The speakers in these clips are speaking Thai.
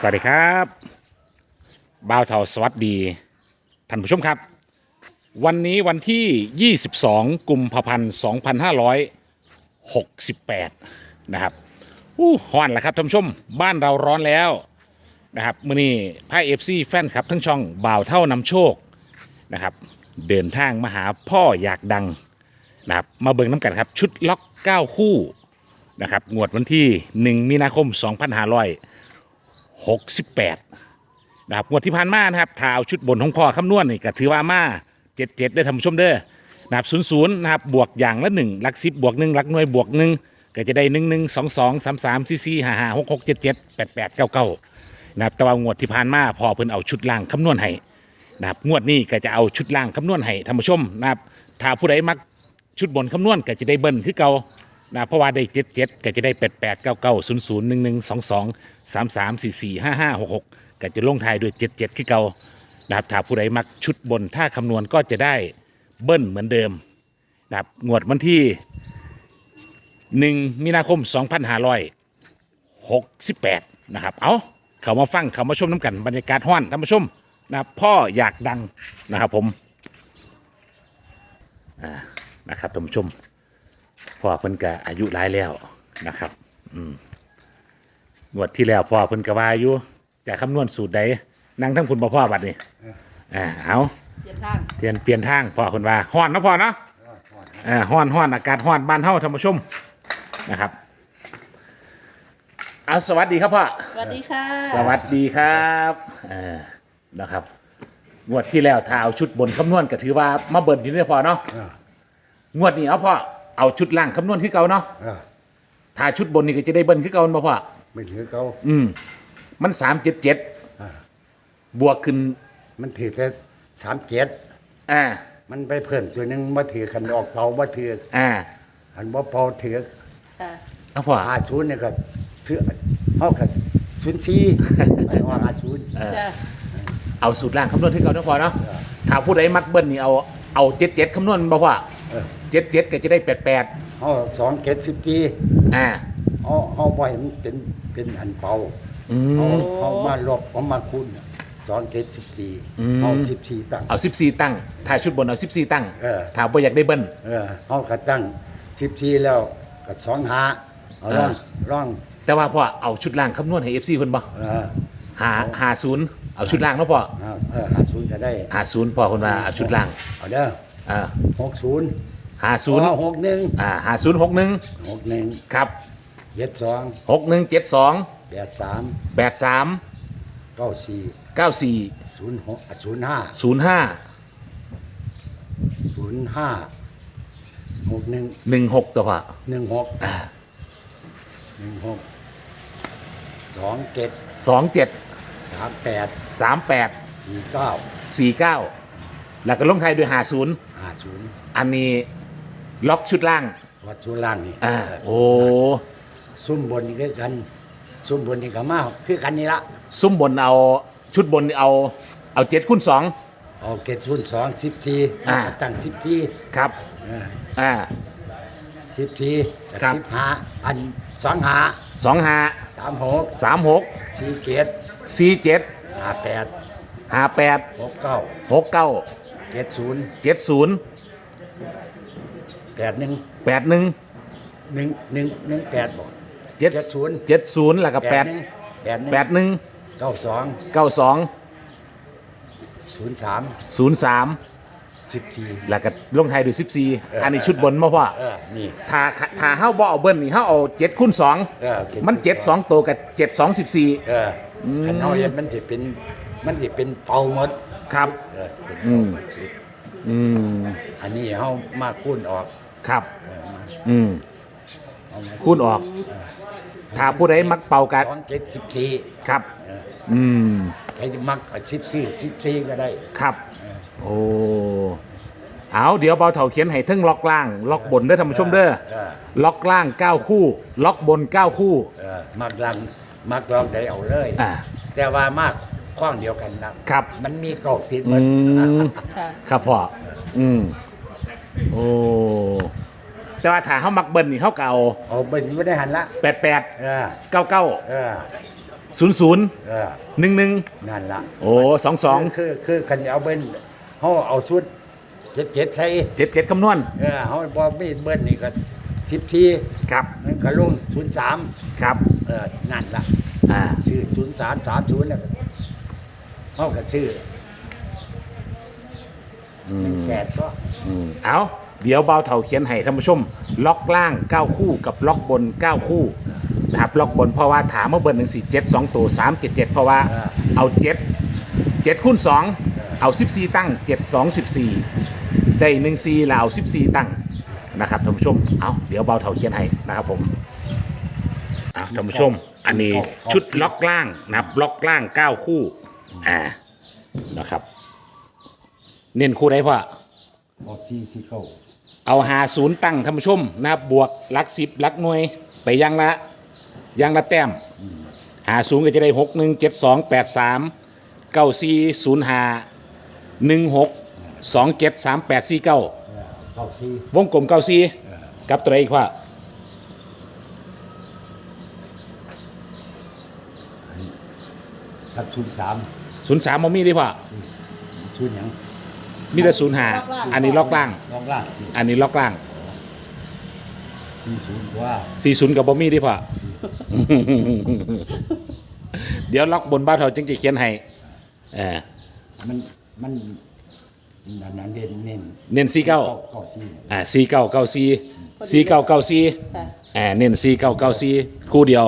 สวัสดีครับบ่าวเทาสวัสดีท่านผู้ชมครับ วันนี้วันที่ 22 กุมภาพันธ์ 2568 นะครับอู้ฮ้อนแล้วครับท่านผู้ชมบ้านเราร้อนแล้วนะครับมื่อนี้พายเอฟซีแฟนครับทั้งช่องบ่าวเท่านำโชคนะครับ เดินทางมาหาพ่ออยากดังนะครับมาเบิ่งน้ำกันครับ ชุดล็อก 9 คู่นะครับงวดวันที่ 1 มีนาคม 2560 2568นะครับงวดที่ผ่านมานะครับถ้าเอาชุดบนของพ่อคำนวณนี่ก็ถือว่ามาเจ็ดเจ็ดได้ทำชมเด้อนะครับศูนย์ศูนย์นะครับบวกอย่างละหนึ่งลักสิบบวกหนึ่งลักหน่วยบวกหนึ่งก็จะได้หนึ่งหนึ่งสองสองสามสามสี่สี่ห้าห้าหกหกเจ็ดเจ็ดแปดแปดเก้าเก้านะครับแต่ว่างวดที่ผ่านมาพอเพิ่นเอาชุดล่างคำนวณให้นะครับงวดนี้ก็จะเอาชุดล่างคำนวณให้ท่านผู้ชมนะครับถ้าผู้ใดมักชุดบนคำนวณก็จะได้เบิ้ลคือเก่า นะเพราะว่าได้เจ็ดเจ็ดก็จะได้แปดแปดเก้าเก้าศูนย์ศูนย์หนึ่งหนึ่งสองสองสามสามสี่สี่ห้าห้าหกหกก็จะลงท้ายด้วย77ที่เก่านะครับถ้าผู้ใดมักชุดบนถ้าคำนวณก็จะได้เบิ้ลเหมือนเดิมนะครับงวดวันที่1มีนาคม2568นะครับ เอาเขามาฟังเขามาชมน้ำกันบรรยากาศห้อนท่านผู้ชมนะครับพ่ออยากดังนะครับผมอ่านะครับท่านผู้ชม พ่อเพิ่นก็อายุหลายแล้วนะครับงวดที่แล้วพ่อเพิ่นก็ว่าอยู่จะคำนวณสูตรใดนั่งทั้งคุณบ่พ่อบัดนี้อ่าเอาเปลี่ยนทางเปลี่ยนเปลี่ยนทางพ่อเพิ่นว่าฮ้อนเนาะพ่อเนาะอ่าฮ้อนฮ้อนอากาศฮ้อนบ้านเฮาท่านผู้ชมนะครับเอาสวัสดีครับพ่อสวัสดีค่ะ สวัสดีครับเออนะครับงวดที่แล้วถ้าเอาชุดบนคำนวณก็ถือว่ามาเบิ่นอยู่เนี่ยพ่อเนาะงวดนี้เอาพ่อ เอาชุดล่างคำนวณคือเก่าเนาะอ่าถ้าชุดบนนี่ก็จะได้เบิ่นคือเก่าบ่พ่อไม่ถือเขาอืมมันสามเจ็ดเจ็ดบวกขึ้นมันถือแต่สามเจ็ดอ่ามันไปเพิ่มตัวหนึงมาถือขันออกเผามาถืออ่าขันบ่เผาถือค่ะเอาพ่อหาศูนย์เนี่ยก็ซื้อเขากับศูนย์สี่ไปออกหาศูนย์จ้ะเอาสูตรล่างคำนวณที่เก่าเนาะพ่อเนาะถ้าผู้ใดมักเบิ้ลนี่เอาเอาเจ็ดเจ็ดคำนวณบ่พ่อ เออเจ็ดเจ็ดก็จะได้แปดแปดเขาสองเกตสิบสี่อ่าเขาเขาบ่อยมันเป็นเป็นอันเป่าอืมเขาเขามาลบเขามาคูณสองเกตสิบสี่เขาสิบสี่ตั้ง เอาสิบสี่ตั้งถ้าชุดบนเอาสิบสี่ตั้งเออถ้าบ่อยากได้เบิ้ล เออเขาก็ตั้งสิบสี่แล้วก็สองหาเอาร่องอ่า ร่องแต่ว่าพ่อเอาชุดล่างคำนวณให้เอฟซีเพิ่นบ่เออหาหาศูนย์เอาชุดล่างเนาะพ่อเอาเออหาศูนย์ก็ได้หาศูนย์พ่อเพิ่นว่าเอาชุดล่าง เอาเด้อ อ่าหกศูนย์หาศูนย์หกหนึ่งอ่าหาศูนย์หกหนึ่งหกหนึ่งครับเจ็ดสองหกหนึ่งเจ็ดสองแปดสามแปดสามเก้าสี่เก้าสี่ศูนย์หกศูนย์ห้าศูนย์ห้าศูนย์ห้าหกหนึ่งหนึ่งหกตัวพ่อหนึ่งหกหนึ่งหกสองเจ็ดสองเจ็ดสามแปดสามแปดสี่เก้าสี่เก้าแล้วก็ลงไทายด้วยหาศูนย์ ห้าศูนย์อันนี้ล็อกชุดล่าง วัดชุล่างนี่อ่า โอ้ ซุ่มบนนี่คือกัน ซุ่มบนนี่ก็มาคือกันนี่ละซุ้มบนเอาชุดบนเอา เอาเจ็ดคูณสอง เอาเกตศูนย์สองสิบทีอ่า ตั้งสิบทีครับ อ่า สิบทีครับ สิบห้าอันสองหาสองห้าสามหกสามหกสี่เกตสี่เจ็ดห้าแปดห้าแปดหกเก้าหกเก้า เจ็ดศูนย์เจ็ดศูนย์แปดหนึ่งแปดหนึ่งหนึ่งหนึ่งหนึ่งแปดบอกเจ็ด70เจ็ดศูนย์แล้วก็แปดหนึ่งแปดหนึ่งแปดหนึ่งเก้าสองเก้าสองศูนย์สามศูนย์สามสิบทีแล้วก็ลงไทายด้วยสิบสี่อันนี้ชุดบนมาพ่อเออนี่ถ้าถ้าเฮาบ่เอาเบิ้ลนี่เฮาเอาเจ็ดคูณสองเออเจ็ดมันเจ็ดสองตัวกับเจ็ดสองสิบสี่เออขันเอาเห็นมันจะเป็นมันจะเป็นเป่าหมด ครับ เออเป็นอืเป่ามหมดสุดอืมอันนี้เขามาคูณออกครับ เออมาอืมเอามาคูณออก ถ้าผู้ใดมักเป่ากันสองเจ็ดสิบสี่ครับ อืมใครจะมักสิบสี่สิบสี่ก็ได้ครับ โอ้เอาเดี๋ยวเบาเถาเขียนให้เทั้งล็อกล่าง ล็อกบนเด้อท่านผู้ชมเด้อเออล็อกล่าง 9 คู่ ล็อกบน 9 คู่ เออมักลังมักลองได้เอาเลย อ่า แต่ว่ามาก ข้องเดียวกันนะครับ มันมีเก่าติดมัอืนมค่ะครับพ่ออืมโอ้แต่ว่าถ้าเขามักเบิ้ลนี่เขาเก่าเอาเป็นไม่ได้หันละแปดแปดเออเก้าเก้าเออศูนย์ศูนย์เออหนึ่งหนึ่งนั่นละโอ้สองสองคือคือคันเอาเบิ้ลเขาเอาสุดเจ็ดเจ็ดใส่เจ็ดเจ็ดคำนวณเออเขาบอมีเบิ้ลนี่ก็สิบทีครับมันก็ลงศูนย์สามครับเออนั่นละอ่า ชื่อศูนย์สามสามศูนย์เนี่ย เขาก็ชื่ออแปดก็อืมเอาเดี๋ยวเบาเถาเขียนให้ท่านผู้ชม ล็อกล่าง 9 คู่กับล็อกบน 9 คู่นะครับล็อกบนเพราะว่าถามว่าเบอร์หนึ่งสี่เจ็ดสองตัวสามเจ็ดเจ็ดเพราะว่าเอาเจ็ดเจ็ดคูณสองเอาสิบสี่ตั้งเจ็ดสองสิบสี่ได้หนึ่งสี่แล้วเอาสิบสี่ตั้งนะครับท่านผู้ชมเอาเดี๋ยวเบาเถาเขียนให้นะครับผมอะท่านผู้ชม อันนี้ชุดล็อกล่างนะครับล็อกล่าง 9 คู่ อ่านะครับ เน้นคู่ไหนพ่อออกสี่สี่เก้าเอาหาศูนย์ตั้งท่านผู้ชมนะครับบวกหลักสิบหลักหน่วย ไปยังละยังละแต้มหาศูนย์ก็จะได้หกหนึ่งเจ็ดสองแปดสามเก้าสี่ศูนย์หาหนึ่งหกสองเจ็ดสามแปดสี่เก้าเก้าสี่วงกลมเก้าสี่กับตัวเอกว่าทับศูนย์สาม ศูนย์สามมมีดีพ่อศูนย์หยังมีแต่ศูนย์หาอันนี้ล็อกล่าง ลองล่างอันนี้ล็อกล่างสี่ศูนย์ว่าสี่ศูนย์กับบอมี่ดีพ่อ เดี๋ยวล็อกบนบ้านเถาจึงจะเขียนให้เออมันมันนั่นนั่นเด่นเน้นเน้นสี่เก้าเก้าสี่อ่าสี่เก้าเก้าสี่สี่เก้าเก้าสี่ค่ะอ่าเน้นสี่เก้าเก้าสี่คู่เดียว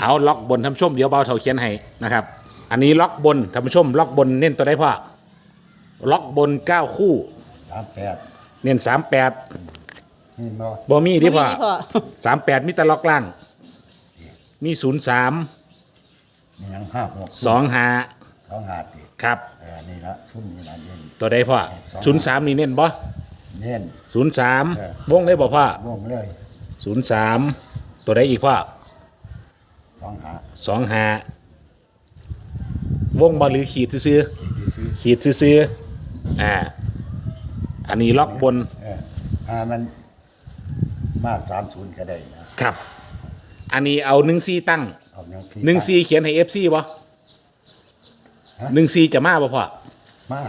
เอาล็อกบนท่านผู้ชมเดี๋ยวเบาเท่าเขียนให้นะครับ อันนี้ล็อกบนท่านผู้ชม ล็อกบนเน้นตัวได้พ่อล็อกบนเก้าคู่ สามแปดเน้นสามแปดนี่บ่บอมี่ดิพ่อบ่มีดิพ่อ สามแปดมิตรล็อกล่าง มีศูนย์สามมีหยังห้าหกสองหาสองห้าติครับ เออนี่ละชุ่มนี่ละเด่นตัวได้พ่อศูนย์สามนี่เน้นบ่เน้น ศูนย์สามเออ วงได้บ่พ่อวงเลยศูนย์สามตัวได้อีกพ่อสองหาสองหา วงบอหรือขีดซื้อที่ซื้อๆขีดซื้อๆอ่า อันนี้ล็อกบน เอออ่ามันมาสามศูนย์ก็ได้นะครับ อันนี้เอาหนึ่งซีตั้งเอาหนึ่งหนึ่งซีเขียนให้เอฟซีบ่ฮะหนึ่งซีจะมาบ่พ่อ มา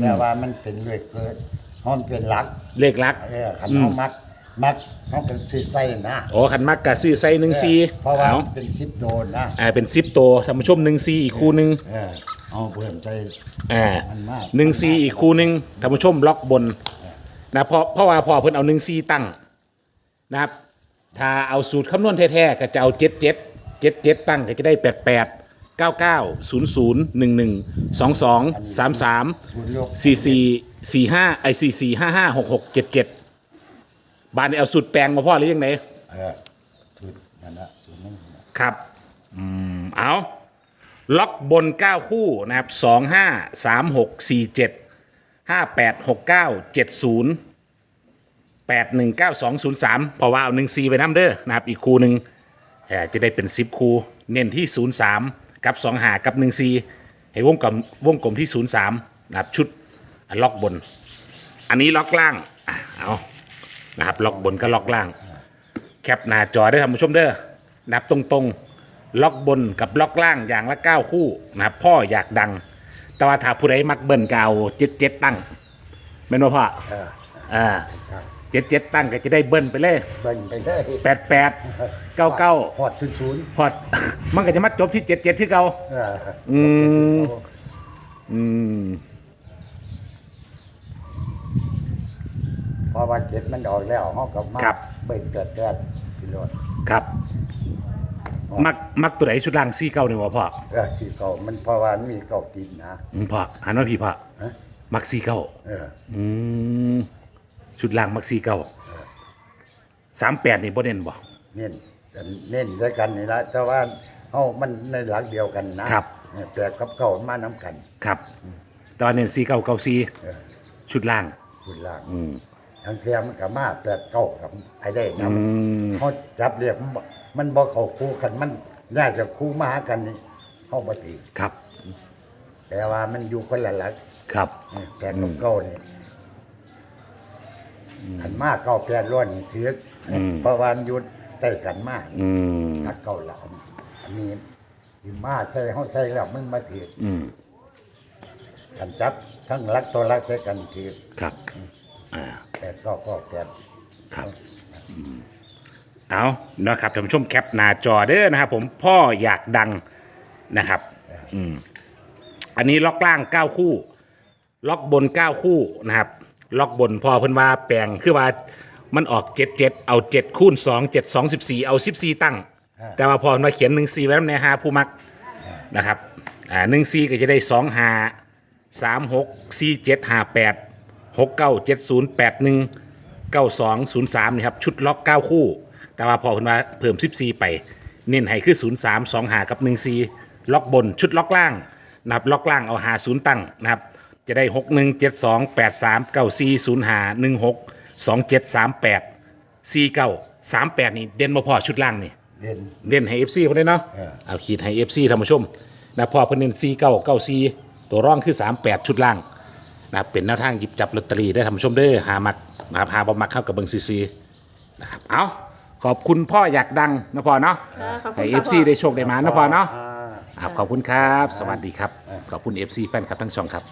แต่ว่ามันเป็นเลขเกิดเพราะมันเป็นหลัก เลขหลัก เออขันเขามัก มักเขาเป็นสิบใจนะโอ้ขันมักกะซื้อใส่หนึ่งซีเพราะว่าเอาเป็นสิบโดนนะอ่าเป็นซิปโตท่านผู้ชมหนึ่งซีอีกคู่หนึ่งเออเอาเพิ่มใจอ่ามันมากหนึ่งซีอีกคู่หนึ่งท่านผู้ชมล็อกบนนะเพราะเพราะว่าพอเพิ่นเอาหนึ่งซีตั้งนะครับถ้าเอาสูตรคำนวณแท้ๆก็จะเอาเจ็ดเจ็ดเจ็ดเจ็ดตั้งก็จะได้แปดแปดเก้าเก้าศูนย์ศูนย์หนึ่งหนึ่งสองสองสามสามศูนย์โลกสี่สี่สี่ห้าไอสี่สี่ห้าห้าหกหกเจ็ดเจ็ด บ้านนี้เอาสูตรแปลงมาพ่อหรือยังไงเออศูนย์นั่นละศูนย์นั่นน่ะครับ อืม เอา ล็อกบนเก้าคู่นะครับสองห้าสามหกสี่เจ็ดห้าแปดหกเก้าเจ็ดศูนย์แปดหนึ่งเก้าสองศูนย์สามเพราะว่าเอาหนึ่งซีไปน้ำเด้อนะครับ อีกคู่หนึ่งเอ่อจะได้เป็นสิบคู่ เน้นที่ศูนย์สามกับสองหากับหนึ่งซีให้วงกลมวงกลมที่ศูนย์สามนะครับชุด ล็อกบน อันนี้ล็อกล่างอะเอา นะครับล็อกบนก็ล็อกล่าง แคปหน้าจอได้ท่านผู้ชมเด้อนับตรงๆ ล็อกบนกับล็อกล่างอย่างละ 9 คู่นะครับพ่ออยากดัง แต่ว่าถ้าผู้ใดมักเบิ่นกาวเจ็ดเจ็ดตั้งเป็นว่าพ่อเอออ่าครับเจ็ดเจ็ดตั้งก็จะได้เบิ่นไปเลยเบิ่งไปเลยแปดแปดเก้าเก้าหอดศูนย์ศูนย์พอด มันก็จะมาจบที่เจ็ดเจ็ดที่เก่า เออ อืม อืม เพราะว่าเจ็ดมันออกแล้วเขากับมาครับ เบิ่งเกิดเกิดพิโรดครับ มักมักตัวไหนชุดล่างซี่เก้าเนี่ยวะพ่อเออสีเก่ามันเพราะว่ามันมีเก่าติดนะ อืมพ่อหันมาพี่พ่อฮะ มักซี่เก้าเอออืมชุดล่างมักซี่เก้าสามแปดนี่บ่เด่นบ่เน้นแต่เน้นด้วยกันนี่ละแต่ว่าเฮามันในหลักเดียวกันนะครับเออแต่กับเก่ามันมาน้กัน ครับ แตอนเน้นซี่เก้าเก้าซี่เออชุดล่างคุณล่าง ทั้งเทียมนกับมาแปดเก้ากับไอ้ได้นะเขาจับเรียกมันบ่มันบ่เข้าคู่กันมันน่าจะคู่มาหากันนี่เฮาบ่ตีครับ แต่ว่ามันอยู่คนละหลักครับเออแปดกับเก้านี่ขันมากเก้าแปดล้วนนี่ถืออเพราะว่ามันอยู่ใต้กันมากอืมนักเก้าหลานอันนี้สิมาใส่เฮาใส่แล้วมันมาถืออืมกันจับทั้งรักตัวรักใส่กันถือครับ อ่า แปดก็ก็แปดครับอืมเอานะครับท่านผู้ชมแคปหน้าจอเด้อนะครับผมพ่ออยากดังนะครับ อืม อันนี้ล็อกล่าง9คู่ ล็อกบน9คู่นะครับ ล็อกบนพอเพิ่นว่าแปลงคือว่ามันออก7 7เอา7คูณ2 7 2 14เอา14ตั้ง แต่ว่าพอเพิ่นมาเขียน1 4ไว้ในหาผู้มักนะครับ อ่า1 4ก็จะได้2 5 3 6 4 7 5 8 6 9 7 0 8 1 92 03นี่ครับ ชุดล็อก9คู่ แต่ว่าพอเพิ่นว่าเพิ่ม14ไป เน้นให้คือ03 2หากับ14ล็อกบนชุดล็อกล่างนะครับล็อกล่างเอาหา0ตั้งนะครับ จะได้6 1 7 2 8 3 9 4 0หา1 6 2 7 3 8 4 9 3 8นี่เด่นมาพอชุดล่างนี่ เด่น เด่นให้ FC เพิ่นได้เนาะ เออ เอาขีดให้ FC ท่านผู้ชมนะพอเพิ่นเน้น4 9 9 4ตัวร่องคือ38ชุดล่าง นะครับเป็นแนวทางหยิบจับลอตเตอรี่ได้ท่านผู้ชมเด้อหามักนะครับหาบ่มักเข้ากับเบิ่งซีๆนะครับเอาขอบคุณพ่ออยากดังนะพ่อเนาะค่ะขอบคุณให้ค่ะ FC พ่อ ได้โชคได้มานะพ่อเนาะอ่า ครับขอบคุณครับ สวัสดีครับ ขอบคุณ FC แฟนครับทั้งช่องครับ